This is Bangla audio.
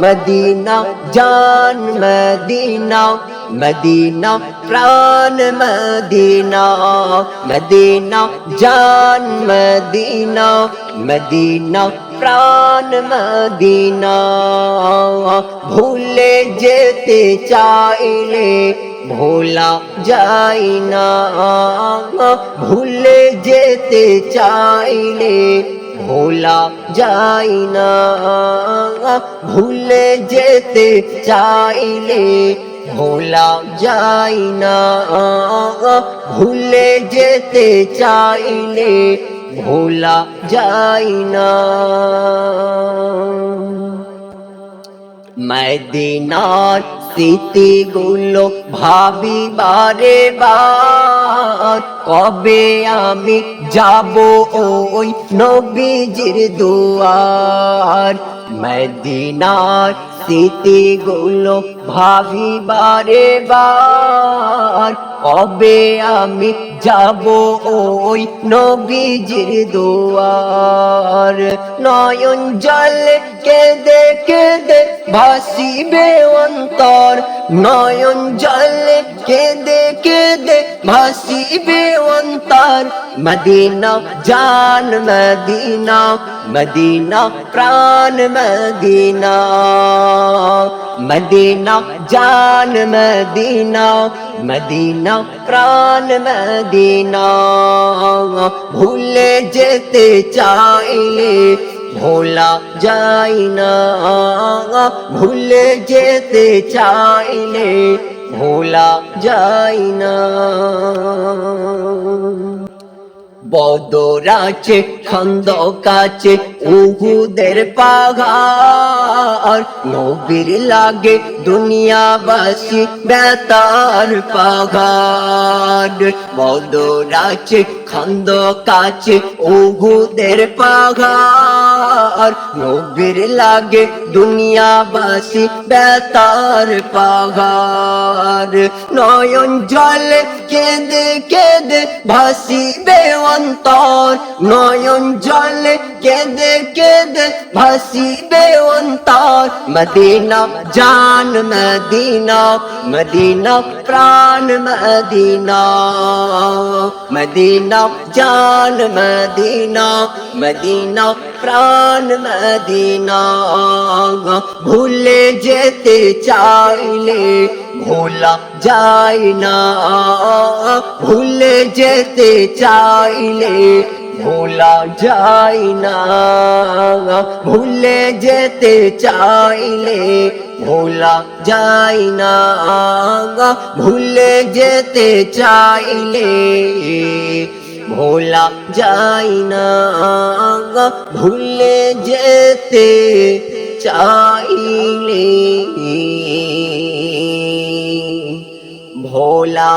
মদিনা জান মদিনা মদিনা প্রাণ মদিনা মদিনা জান মদিনা মদিনা প্রাণ মদিনা ভুলে যেতে চাইলে ভোলা যাই না ভুলে যেতে চাইলে ভোলা যাই না। ভুলে যেতে চাইলে ভোলা যাই না। ভুলে যেতে চাইলে ভোলা যাই না। মদিনার স্মৃতিগুলো ভাবি বারে বার কবে আমি যাব ওই নবীজির দুয়ার? মদিনার স্মৃতিগুলো ভাবি বারে বার কবে আমি যাব ওই নবীজির দুয়ার? নয়ন জল কেঁদে কেঁদে ভাসিবে অন্তর। নয়ন জল কেঁদে কেঁদে ভাসিবে অন্তর। মদিনা জান মদিনা মদিনা প্রাণ মদিনা। মদিনা জান মদিনা মদিনা, প্রাণ মদিনা। ভুলে যেতে চাইলে ভোলা যাই না। ভুলে যেতে চাইলে ভোলা যাই না। বদরাচে খন্দ কাছে উহুদের পাহাড়। নবীর লাগে দুনিয়াবাসী বেতার পাহাড়। বদরাচে খন্দ কাছে উহুদের পাহাড়। নবীর লাগে দুনিয়াবাসী বেতার পাহাড়। নয়ন জলে কেঁদে কেঁদে ভাসিবে অন্তর। নয়ন জলে কেঁদে কেঁদে ভাসিবে অন্তর। মদিনা জান মদিনা মদিনা প্রাণ মদিনা মদিনা জান মদিনা মদিনা প্রাণ মদিনা। ভুলে যেতে চাইলে ভোলা যায় না। ভুলে যেতে চাইলে ভোলা যায় না। ভুলে যেতে চাইলে ভোলা যায় না। ভুলে যেতে চাইলে ভোলা যায় না। ভুলে যেতে চাইলে ভোলা